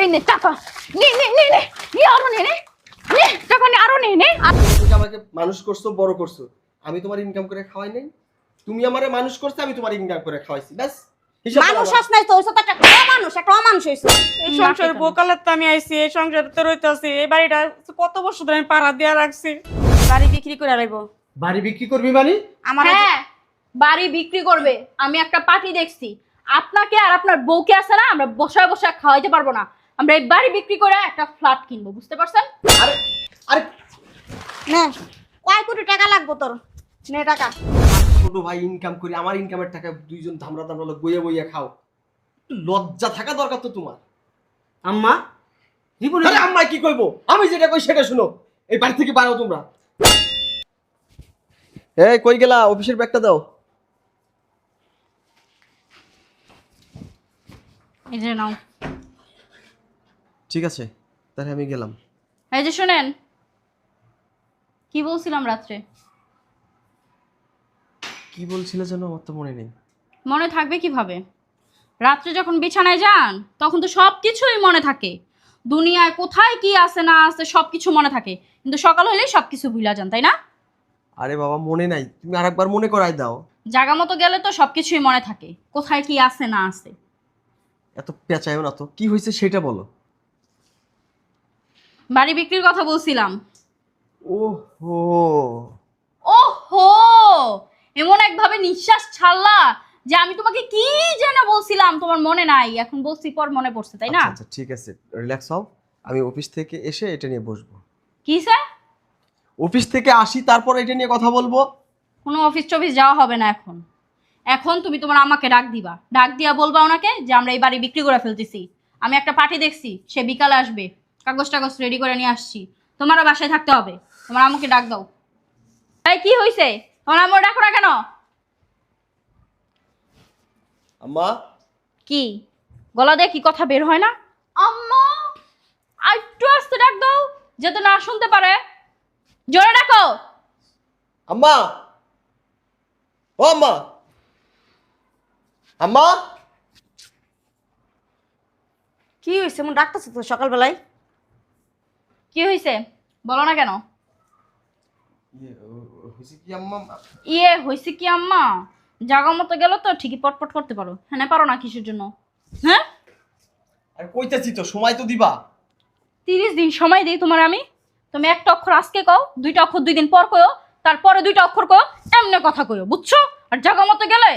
এই নে টাকা নে নে নে নে। নে আরও নে নে। নে টাকা নে আরও নে নে। তুমি আমাকে মানুষ করছ বড় করছ। আমি তোমার ইনকাম করে খাওয়াই নাই। তুমি আমারে মানুষ করছ আমি তোমার ইনকাম করে খাওয়াইছি ব্যাস। মানুষ আমার। নাই তো হইছো তো একটা মানুষ একটা অমানুষ হইছো। এই সংসারে বোকালার তো আমি আইছি এই সংসারে তো রইতেছি। এই বাড়িটা কত বছর ধরে আমি পাড়া দিয়া রাখছি। বাড়ি বিক্রি করে বাড়ি বিক্রি করবি মানে? আমার হ্যাঁ বাড়ি বিক্রি করবে। আমি একটা পার্টি দেখছি। আপনাকে আর আপনার বউকে আছে না আমরা বসায় বসায় খাওয়াইতে পারব না। আমরা এই বাড়ি বিক্রি করে একটা ফ্ল্যাট কিনবো বুঝতে পারছেন? আরে আরে। নে কয় কোটি টাকা লাগবো তোর? নে টাকা। ছোট ভাই ইনকাম করি আমার ইনকামের টাকা দুইজন ধামরা ধামরা লোক বইয়ে বইয়ে খাও। একটু লজ্জা থাকা দরকার তো তোমার। আম্মা রিপন আরে আম্মা কি কইবো? আমি যেটা কই সেটা শুনো। এই বাড়ি থেকে বাড়াও তোমরা। এই কই গেলা? অফিসের ব্যাগটা দাও। এই যে নাও। ঠিক আছে তাহলে আমি গেলাম। এই যে শোনেন কি বলছিলাম রাত্রে? কি বলছিলে যেন আমার তো মনে নেই। মনে থাকবে কীভাবে? রাত্রে যখন বিছানায় যান তখন তো সব কিছুই মনে থাকে। দুনিয়ায় কোথায় কি আছে না আছে সব কিছু মনে থাকে। কিন্তু সকাল হলেই সব কিছু ভুলা যান তাই না? আরে বাবা মনে নাই। তুমি আরেকবার মনে করাই দাও। জাগা মতো গেলে তো সব কিছুই মনে থাকে। কোথায় কি আছে না আছে। এত পেঁচায়ও না তো। কি হয়েছে সেটা বলো। বাড়ি বিক্রির কথা বলছিলাম। ও হো ওহো! এমন একভাবে নিঃশ্বাস ছাড়লা যে আমি তোমাকে কি যেন বলছিলাম তোমার মনে নাই। এখন বলছি পর মনে পড়ছে তাই না? আচ্ছা আচ্ছা ঠিক আছে রিল্যাক্স হও। আমি অফিস থেকে এসে এটা নিয়ে বসবো। কি স্যার? অফিস থেকে আসি তারপর এটা নিয়ে কথা বলব। কোনো অফিস টফিস যাওয়া হবে না এখন। এখন তুমি তোমার আমাকে ডাক দিবা। ডাক দিয়া বলবা ওনাকে যে আমরা এই বাড়ি বিক্রি করে ফেলতেছি। আমি একটা পার্টি দেখছি সে বিকালে আসবে। কাগজ টাগজ রেডি করে নিয়ে আসছি। তোমারও বাসায় থাকতে হবে। তোমার আমাকে ডাক দাও। তাই কি হয়েছে তোমার আমার ডাকো না কেন? আম্মা? কি? গলা দিয়ে কি কথা বের হয় না? আম্মা আর একটু আসতে ডাক দাও যাতে না শুনতে পারে। জোরে ডাকো। আম্মা? ও আম্মা? আম্মা? কি হইছে? মন ডাকতেছ তো সকালবেলায়। কি হয়েছে বলো না কেন? ইয়ে, হয়েছে কি আম্মা? জাগা মতো গেল তো ঠিকই পটপট করতে পারো। হ্যাঁ পারো না কিসের জন্য? হ্যাঁ? আরে কইতেছি তো সময় তো দিবা। তিরিশ দিন সময় দিই তোমার আমি। তুমি একটা অক্ষর আজকে কও দুইটা অক্ষর দুই দিন পর কয়ো তারপরে দুইটা অক্ষর কয়ো এমনি কথা কয়ো বুঝছ? আর জাগা মতো গেলে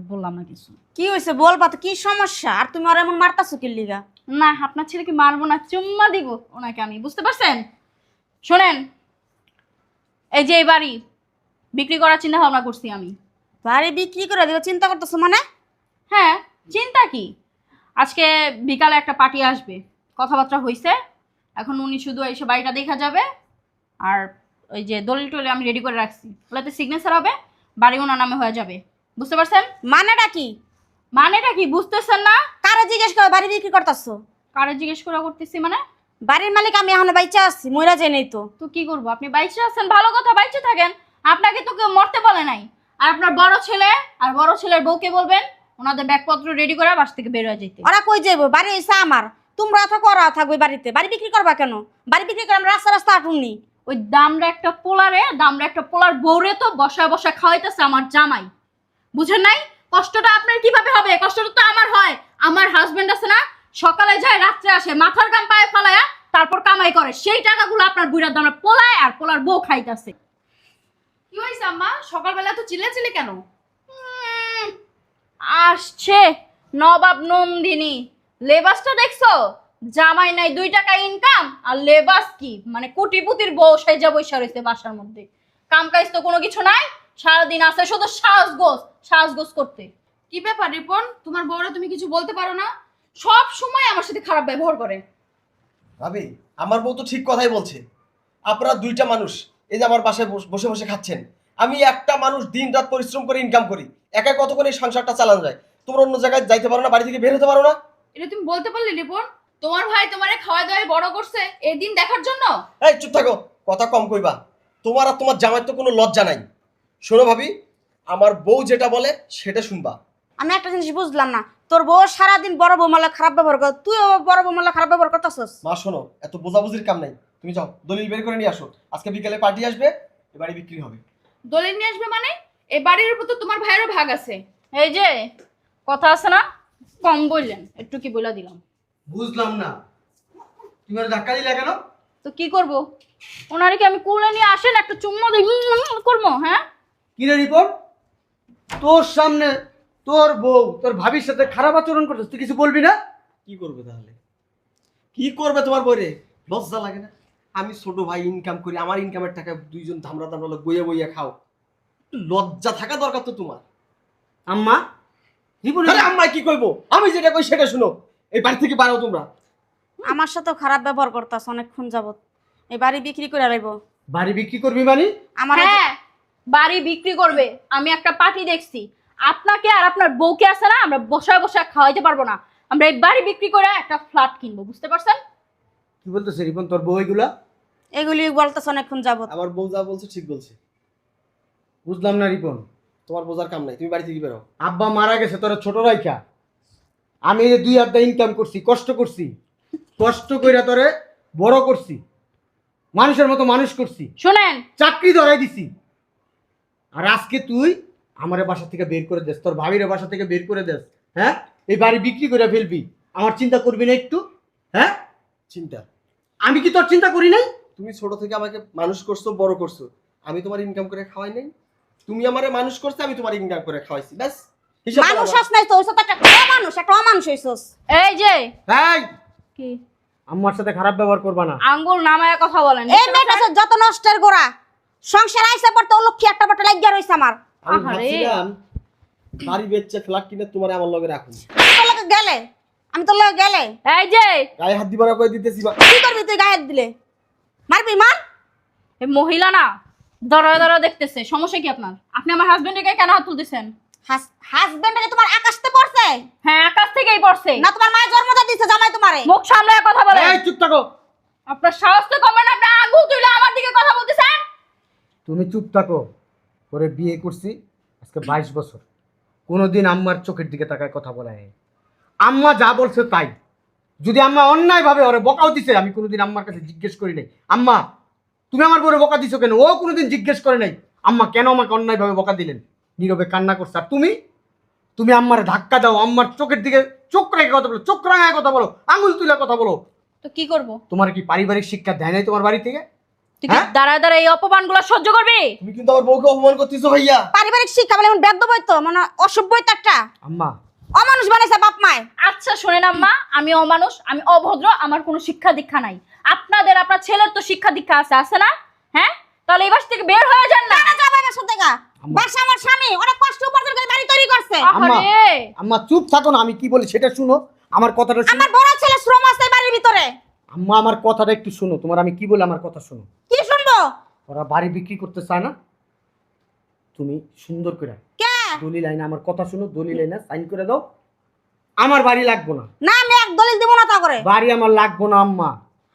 আর বললাম না কিছু। কি হইছে বলবা তো কি সমস্যা? আর তুমি আর এমন মারতাছো কি লিগা? না আপনার ছেলেকে মারবো না চুম্মা দিব ওনাকে আমি বুঝতে পারছেন? শোনেন এই যে এই বাড়ি বিক্রি করার চিন্তা ভাবনা করছি আমি। বাড়ি বিক্রি করে দিবে চিন্তা করতেছো মানে? হ্যাঁ চিন্তা কি? আজকে বিকালে একটা পার্টি আসবে কথাবার্তা হয়েছে এখন উনি শুধু এসে বাড়িটা দেখা যাবে আর ওই যে দলিল টলি আমি রেডি করে রাখছি। ওগুলোতে সিগনেচার হবে বাড়ি ওনার নামে হয়ে যাবে। বুঝতে পারছেন? মানেটা কি? মানেটা কি? বুঝতেছেন না? কারে জিজ্ঞেস করে বাড়ি বিক্রি করতেছো? কারে জিজ্ঞেস করা করতেছি মানে? বাড়ির মালিক আমি এখন বাইচা আছি মইরা যাই নাই তো। তো কি করব? আপনি বাইচে আছেন ভালো কথা বাইচে থাকেন। আপনাকে তো কেউ মরতে বলে নাই। আর আপনার বড় ছেলে আর বড় ছেলের বউকে বলবেন ওনাদের ব্যাগপত্র রেডি করে বাস থেকে বের হয়ে যেতে ওরা কই যাইবো? বাড়ি হইছে আমার। তোমরা থাকো ওরা থাকবে বাড়িতে। বাড়ি বিক্রি করবা কেন? বাড়ি বিক্রি করে আমরা রাস্তা রাস্তা আটুননি ওই দামরা একটা পোলারে দামরা একটা পোলার বউরে তো বসায় বসায় খাওয়াইতেছে আমার জামাই। বুঝেন নাই? কষ্টটা আপনার কীভাবে হবে? কষ্টটা তো আমার হয়। আমার হাজবেন্ড আছে না সকালে যায় রাত্রে আসে মাথার গাম পায়ে ফালায়া তারপর কামাই করে। সেই টাকাগুলো আপনার বুড়ার দামরা পোলায় আর পোলার বউ খাইতেছে। কি হয়েছে আম্মা? সকালবেলা তো চিল্লাচিল্লি কেন? আসছে নবাব নন্দিনী। লেবাসটা দেখছ? জামাই নাই দুই টাকা ইনকাম আর লেবাস কি? মানে কোটিপুতির বউ সেজা বৈশা রয়েছে বাসার মধ্যে। কাম কাজ তো কোনো কিছু নাই? সারাদিন আছে শুধু সাজগোজ সাজগোজ করতে। কি ব্যাপার রিপন? তোমার বউরা তুমি কিছু বলতে পারো না? সব সময় আমার সাথে খারাপ ব্যবহার করে। ভাবি আমার বউ তো ঠিক কথাই বলছে। আপনারা দুইটা মানুষ এই যে আমার বাসায় বস- বসে বসে খাচ্ছেন। আমি একটা মানুষ দিন রাত পরিশ্রম করে ইনকাম করি। একা কত করে এই সংসারটা চালানো যায়? তোমরা অন্য জায়গায় যাইতে পারো না বাড়ি থেকে বের হতে পারো না? এটা তুমি বলতে পারলে রিপন? তোমার ভাই তোমারে খাওয়া দাওয়ায় বড় করছে এই দিন দেখার জন্য? এই চুপ থাকো। কথা কম কইবা। তোমার আর তোমার জামাই তো কোনো লজ্জা নাই। শোনো ভাবি আমার বউ যেটা বলে সেটা শুনবা। আমি একটা জিনিস বুঝলাম না। তোর বউ সারাদিন বড় বৌমালা খারাপ ব্যবহার কর তুইও বড় বৌমালা খারাপ ব্যবহার করতেছস? মা শোনো এত বোঝাবুঝির কাম নাই। তুমি যাও দলিল বের করে নিয়ে আসো। আজকে বিকেলে পার্টি আসবে এবারে বিক্রি হবে। দলিল নিয়ে আসবে মানে? এই বাড়ির উপর তো তোমার ভাইয়েরও ভাগ আছে। এই যে কথা আছে না? কম বললেন একটু কি বলে দিলাম। বুঝলাম না। তুমি আর ধাক্কা দিলে কেন? তো কি করব? ওনারে কি আমি কুলে নিয়ে আসেন একটা চুম্মা দিই করব হ্যাঁ? কিরে রিপোর্ট তোর সামনে তোর বউ তোর ভাবির সাথে খারাপ আচরণ করছিস তুই কিছু বলবি না? কি করবে তাহলে? কি করবে তোমার বইরে লজ্জা লাগে না? আমি ছোট ভাই ইনকাম করি আমার ইনকামের টাকা দুইজন ধামরা ধামরা লোক বইয়া বইয়া খাও। লজ্জা থাকা দরকার তো তোমার। আম্মা রিপন আরে আম্মা কি কইবো? আমি যেটা কই সেটা শুনো। এই বাড়ি থেকে বাড়াও তোমরা। আমার সাথেও খারাপ ব্যবহার করতাস অনেকক্ষণ যাবত এই বাড়ি বিক্রি করে লাইব। বাড়ি বিক্রি করবি মানে? আমার হ্যাঁ। বাড়ি বিক্রি করবে আমি একটা পার্টি দেখছি। আপনাকে আর আপনার বউকে আছে না আমরা বসায় বসায় খাওয়াইতে পারব না। আমরা এই বাড়ি বিক্রি করে একটা ফ্ল্যাট কিনবো বুঝতে পারছেন? কি বলতেছে রিপন তোর বউ এগুলা? এগুলি বলতেছ অনেকক্ষণ যাবত আমার বউ যা বলছে ঠিক বলছে। বুঝলাম না রিপন তোমার বোঝার কাম নাই তুমি বাড়ি থেকে বেরো। আব্বা মারা গেছে তোরা ছোট রাইখা। আমি এই যে দুই আড্ডা ইনকাম করছি কষ্ট করছি। কষ্ট কইরা তোরে বড় করছি। মানুষের মতো মানুষ করছি। শোনেন। চাকরি ধরাই দিছি। আর আজকে তুই আমার বাসা থেকে বের করে দেস তোর ভাবির বাসা থেকে বের করে দেস হ্যাঁ? এই বাড়ি বিক্রি করে ফেলবি আমার চিন্তা করবি না একটু হ্যাঁ? চিন্তা? আমি কি তোর চিন্তা করি নাই? তুমি ছোট থেকে আমাকে মানুষ করছ বড় করছ আমি তোমার ইনকাম করে খাওয়াই নাই? তুমি আমারে মানুষ করছ আমি তোমার ইনকাম করে খাওয়াইছি ব্যাস হিসাব মানুষ। হস নাই তো তো একটা অমানুষ একটা অমানুষ হইছস। এই যে হ্যাঁ কি? আমার সাথে খারাপ ব্যবহার করবা না। আঙ্গুল নামায় কথা বলেন। এই মেয়েটা যত নষ্টের গোড়া সংসার আইসা পড়তে ও লক্ষ্মী একটা বাটা লাগিয়া রইছে আমার। আমি ভাবছিলাম বাড়ি বেচছে ফ্ল্যাট কিনে তোমার আমার লগে রাখুন। আমি লগে গেলে? আমি তোর লগে গেলে? এই যে। গায়ে হাত দিবার করে দিতেছি বা- কি করবি তুই গায়ে হাত দিলে? মারবি মার। এই মহিলা না দরা দরা দেখতেছে। সমস্যা কি আপনার? আপনি আমার হাজবেন্ডকে কেন হাত তুলতেছেন? হাজবেন্ডকে তোমার আকাশতে পড়ছে? হ্যাঁ আকাশ থেকেই পড়ছে। না তোমার মায়ের জন্মদান দিছে জামাই তোমারে। মুখ সামলায় কথা বলে এই চুপ থাকো। আপনার সাহস তো কমে না আপনি আঙ্গুল তুলে আমার দিকে কথা বলতেছেন। তুমি চুপ থাকো করে বিয়ে করছি আজকে বাইশ বছর। কোনোদিন আম্মার চোখের দিকে তাকায় কথা বলা আম্মা যা বলছে তাই। যদি আম্মা অন্যায়ভাবে ওরে বকাও দিছে আমি কোনোদিন আম্মার কাছে জিজ্ঞেস করি নাই। আম্মা তুমি আমার বউরে বকা দিছো কেন? ও কোনোদিন জিজ্ঞেস করে নাই। আম্মা কেন আমাকে অন্যায়ভাবে বকা দিলেন? নীরবে কান্না করছে। আর তুমি? তুমি আম্মার ধাক্কা দাও আম্মার চোখের দিকে চোখ রেখে কথা বলো চোখ রাঙায় কথা বলো আঙুল তুলে কথা বলো। তো কি করব? তোমার কি পারিবারিক শিক্ষা দেয় নাই তোমার বাড়ি থেকে? তুই কি হ্যাঁ? দাঁড়ায় দাঁড়ায় এই অপমানগুলো সহ্য করবি? তুমি কিন্তু আমার বউকে অপমান করতেছো ভাইয়া। পারিবারিক শিক্ষা বলে এমন বেদ্য বই তো মানে অসভ্যই একটা। আম্মা। অমানুষ বানাইছে বাপ মায়। আচ্ছা শোনেন আম্মা আমি অমানুষ আমি অভদ্র আমার কোনো শিক্ষা দীক্ষা নাই। আপনাদের আপনার ছেলের তো শিক্ষা দীক্ষা আছে আছে না? হ্যাঁ? তাহলে এই বাস থেকে বের হয়ে যান না। না যাবে বাসা থেকে? বাসা আমার স্বামী অনেক কষ্ট উপার্জন করে বাড়ি তৈরি করছে। আম্মা। আরে আম্মা চুপ থাকো না আমি কি বলি সেটা শুনো আমার কথাটা শুনো। আমার বড় ছেলে শ্রম আছে বাড়ির ভিতরে। আম্মা আমার কথাটা একটু শুনো। তোমার আমি কি বলে আমার কথা শুনো? কি শুনব? ওরা বাড়ি বিক্রি করতে চায় না? তুমি সুন্দর করে কে? দলিল আইনা আমার কথা শুনো দলিল আইনা সাইন করে দাও। আমার বাড়ি লাগবো না। না আমি এক দলিল দিব না তা করে। বাড়ি আমার লাগবো না আম্মা।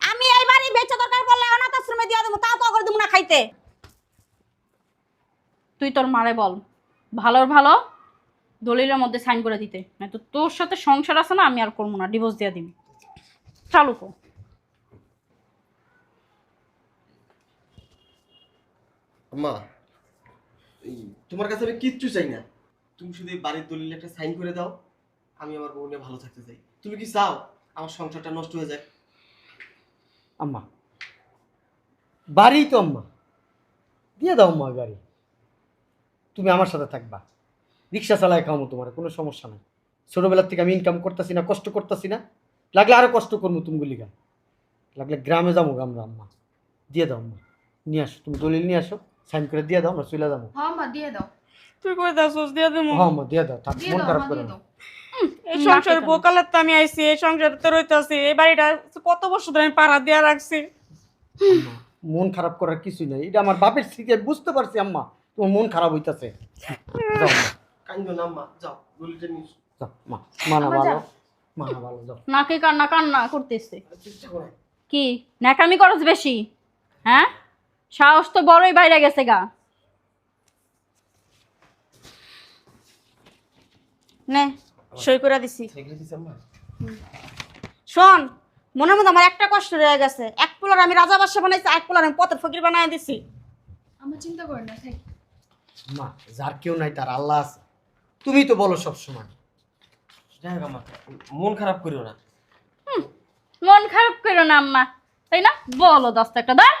আমি এই বাড়ি বেচে দরকার পড়লে অনাথ আশ্রমে দিয়ে দেবো তাও তো করে দেবো না খাইতে। তুই তোর মারে বল ভালোর ভালো দলিলের মধ্যে সাইন করে দিতে। না তো তোর সাথে সংসার আছে না আমি আর করব না ডিভোর্স দিয়ে দিবি। চালু কর। এই তোমার কাছে আমি কিচ্ছু চাই না। তুমি শুধু এই বাড়ির দলিল একটা সাইন করে দাও আমি আমার বউ নিয়ে ভালো থাকতে চাই। তুমি কি চাও আমার সংসারটা নষ্ট হয়ে যায়? আম্মা। বাড়ি তো আম্মা। দিয়ে দাও আম্মা বাড়ি তুমি আমার সাথে থাকবা। রিক্সা চালায় খাওয়াবো তোমার কোনো সমস্যা নাই। ছোটোবেলার থেকে আমি ইনকাম করতেছি না কষ্ট করতেছি না। লাগলে আরও কষ্ট করব তুমি গুলিগা লাগলে গ্রামে যাব আমরা আম্মা। দিয়ে দাও আম্মা। নিয়ে আসো তুমি দলিল নিয়ে আসো। সাইন করে দিয়ে দাও আমরা চলে যাব হ্যাঁ মা দিয়ে দাও তুই কই দাসোস দিয়ে হ্যাঁ আম্মা দিয়ে দাও থাক মন খারাপ করে না এই সংসার নাটক বোকালের তো আমি আইছি এই সংসারে তো রইতেছি এই বাড়িটা কত বছর ধরে আমি পাড়া দিয়া রাখছি। মন খারাপ করার কিছুই নাই। এটা আমার বাপের স্মৃতি বুঝতে পারছি আম্মা তোমার মন খারাপ হইতাছে। যাও কান্দো না আম্মা যাও দলিলটা নিয়ে এসো। যাও মা মানা ভালো মানা ভালো যাও। নাকে কান্না কান্না করতেছে। করো। কি ন্যাকামি করছ বেশি হ্যাঁ? সাহস তো বড়ই বাইরে গেছে গা। নে সই করে দিছি। ঠিক আছে আম্মা শোন মনের মধ্যে আমার একটা কষ্ট রয়ে গেছে। এক পোলার আমি রাজা বাসা বানাইছি এক পোলার আমি পথের ফকির বানাই দিছি। আমার চিন্তা করেন না থাক। মা যার কেউ নাই তার আল্লাহ আছে। তুমি তো বলো সব সময় যাই মন খারাপ করিও না। মন খারাপ করো না আম্মা। তাই না? বলো দশটা একটা দাঁড়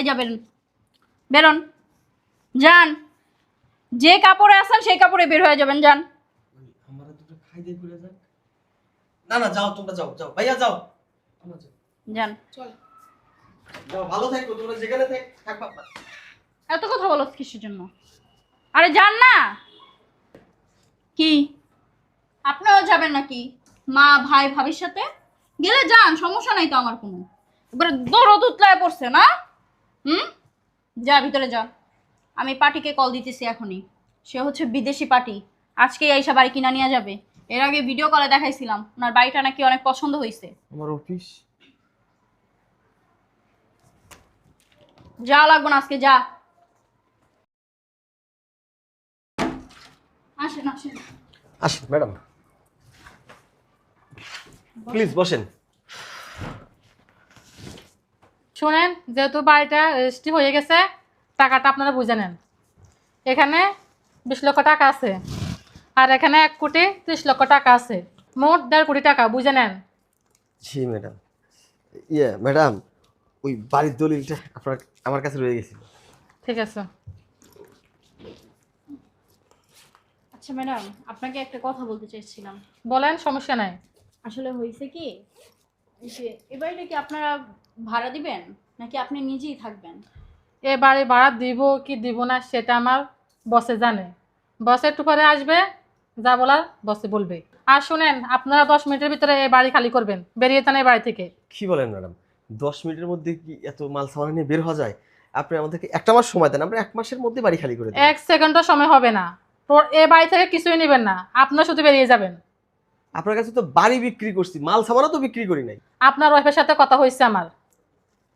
এই যা বেরোন। বেরোন। যান। যে কাপড়ে আছেন সেই কাপড়ে বের হয়ে যাবেন যান। আমরা দুটো খাই দিয়ে ঘুরে যাক। না না যাও তোমরা যাও যাও। ভাইয়া যাও। তোমরা যাও। যান। চল। যাও ভালো থাকো তোমরা যেখানে থাকবা। এত কথা বলো কিসের জন্য? আরে যান না। কি? আপনিও যাবেন নাকি? মা ভাই ভাবির সাথে? গেলে যান সমস্যা নাই তো আমার কোনো। এবারে দরদ উতলায় পড়ছে না? হুম? যা ভিতরে যা। আমি পার্টিকে কল দিতেছি এখনই। সে হচ্ছে বিদেশি পার্টি। আজকে এইসব বাড়ি কিনা নিয়ে যাবে। এর আগে ভিডিও কলে দেখাইছিলাম। ওনার বাড়িটা নাকি অনেক পছন্দ হয়েছে আমার অফিস যা লাগবে না আজকে যা। আসেন আসেন। আসেন ম্যাডাম। প্লিজ বসেন। শোনেন যেহেতু বাড়িটা রেজিস্ট্রি হয়ে গেছে টাকাটা আপনারা বুঝে নেন। এখানে বিশ লক্ষ টাকা আছে আর এখানে এক কোটি ত্রিশ লক্ষ টাকা আছে। মোট দেড় কোটি টাকা বুঝে নেন। জি ম্যাডাম। ইয়ে ম্যাডাম ওই বাড়ির দলিলটা আপনার আমার কাছে রয়ে গেছিল ঠিক আছে। আচ্ছা ম্যাডাম আপনাকে একটা কথা বলতে চাইছিলাম। বলেন সমস্যা নাই। আসলে হয়েছে কি? এ বাড়িটা কি আপনারা ভাড়া দিবেন? নাকি আপনি নিজেই থাকবেন? এ বাড়ি ভাড়া দিব কি দিব না সেটা আমার বসে জানে। বসে একটু পরে আসবে যা বলার বসে বলবে। আর শুনেন আপনারা দশ মিনিটের ভিতরে এই বাড়ি খালি করবেন বেরিয়ে যান এই বাড়ি থেকে। কি বলেন ম্যাডাম? দশ মিনিটের মধ্যে কি এত মাল সামান নিয়ে বের হওয়া যায়? আপনি আমাদেরকে একটা মাস সময় দেন আমরা এক মাসের মধ্যে বাড়ি খালি করে দিই এক সেকেন্ডও সময় হবে না। তোর এ বাড়ি থেকে কিছুই নেবেন না আপনার শুধু বেরিয়ে যাবেন। আপনার কাছে তো বাড়ি বিক্রি করছি মাল সামানও তো বিক্রি করি নাই। আপনার ওয়াইফের সাথে কথা হয়েছে আমার।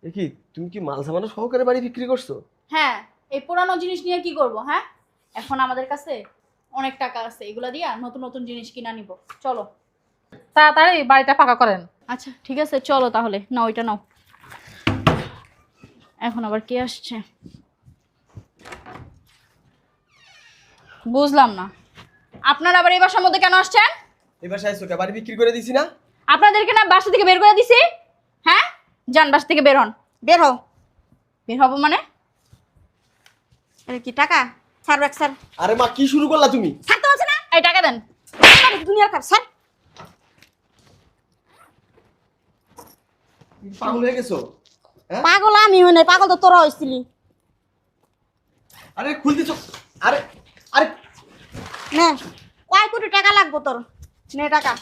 এ কি তুমি কি মাল সামানও সহকারে বাড়ি বিক্রি করছ? হ্যাঁ এই পুরানো জিনিস নিয়ে কি করব হ্যাঁ? এখন আমাদের কাছে অনেক টাকা আছে এগুলা দিয়া নতুন নতুন জিনিস কিনা নিব। চলো। তাড়াতাড়ি বাড়িটা পাকা করেন। আচ্ছা ঠিক আছে চলো তাহলে। না ওইটা নাও। এখন আবার কে আসছে? বুঝলাম না। আপনারা আবার এই বাসার মধ্যে কেন আসছেন? এবার কে? বাড়ি বিক্রি করে দিছি না? আপনাদেরকে না বাসা থেকে বের করে দিছি। হ্যাঁ? যান বাসা থেকে বের হন। বের হও। বের হব মানে? এটা কি টাকা? স্যার স্যার আরে মা কি শুরু করলা তুমি? না। এই টাকা দেন। দুনিয়ার খারাপ স্যার তুমি পাগল হয়ে গেছো? পাগল আমি হই পাগল তো তোরা হইছিলি। আরে খুলতেছ আরে আরে নে কয় কোটি টাকা লাগবো তোর? নে টাকা।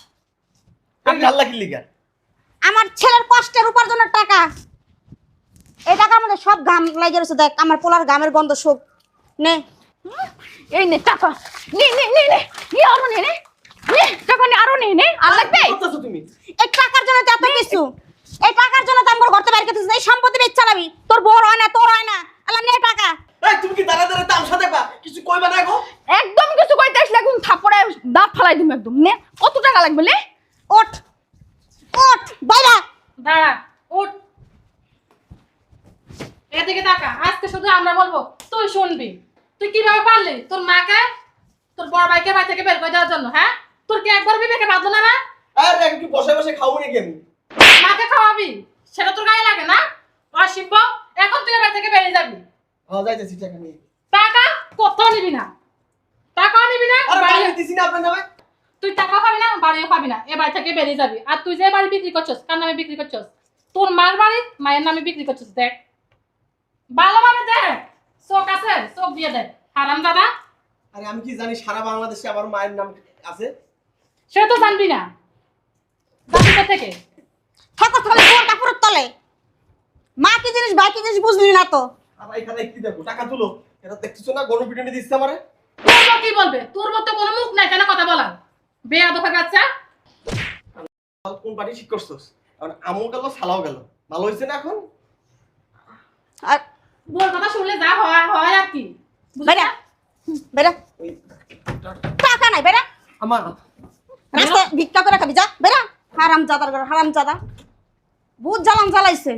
আপনি আল্লাহ কি লিগা? আমার ছেলের কষ্টের উপার্জনের টাকা। এই টাকার মধ্যে সব গাম লাগে রয়েছে দেখ আমার পোলার গামের গন্ধ সব নে। এই নে টাকা নে নে নে নে। নে আরও নে নে। নে টাকা নে আরও নে নে। আর লাগবে? তুমি? এই টাকার জন্য তো এত কিছু। এই টাকার জন্য তো আমার ঘরতে বাইরে করতেছিস এই সম্পত্তি বেচ চালাবি। তোর বড় হয় না তোর হয় না। আল্লাহ নে টাকা। এই তুমি কি দাঁড়া দাঁড়া তামসা দেখবা? কিছু কইবা না গো? একদম কিছু কইতে আসলে একদম থাপড়ে দাঁত ফালাই দিম একদম। নে। টাকা লাগবে নে ওঠ। ওঠ বাইরা দাঁড়া উঠ এদিকে টাকা আজকে শুধু আমরা বলব তুই শুনবি। তুই কীভাবে পারলি? তোর মাকে তোর বড় ভাইকে বাড়ি থেকে বের করে দেওয়ার জন্য হ্যাঁ? তোর কি একবার বিবেকে বাঁধলো না না আরে একটু বসে বসে খাব নাকি আমি মাকে খাওয়াবি সেটা তোর গায়ে লাগে না? অসিব্য এখন তুই বাড়ি থেকে বেরিয়ে যাবি। হ্যাঁ যাইতেছি টাকা নিয়ে। টাকা কোথাও নিবি না। টাকাও নিবি না আরে বাড়ি দিছি না আপনার নামে? তুই টাকা পাবি না বাড়িও পাবি না এ বাড়ি থেকে বেরিয়ে যাবি। আর তুই যে বাড়ি বিক্রি করছস কার নামে বিক্রি করছস? তোর মার বাড়ি মায়ের নামে বিক্রি করছস দেখ। ভালোভাবে দেখ চোখ আছে চোখ দিয়ে দেখ। হারাম দাদা। আরে আমি কি জানি সারা বাংলাদেশে আমার মায়ের নাম আছে? সে তো জানবি না। জানবি থেকে? থাকো তাহলে তোর কাপড়ের তলে। মা কি জিনিস ভাই কি জিনিস বুঝলি না তো? আর এখানে কি দেখো টাকা তুলো। এটা দেখতেছো না গণপিটনে দিচ্ছে আমারে? তোর কি বলবে? তোর মতো কোনো মুখ নাই কেন কথা বলার? বেয়া দফা বাচ্চা কোন পার্টি ঠিক করছোস? এখন আমও গেল সালাও গেল। ভালো হয়েছে না এখন? আর বোর কথা শুনলে যা হয় হয় আর কি? বেরা ওই টাকা নাই বেরা আমার। রাস্তায় ভিক্ষা করে খাবি যা। বেরা হারাম জাদার ঘর হারাম জাদা বহুত জ্বালান জ্বালাইছে।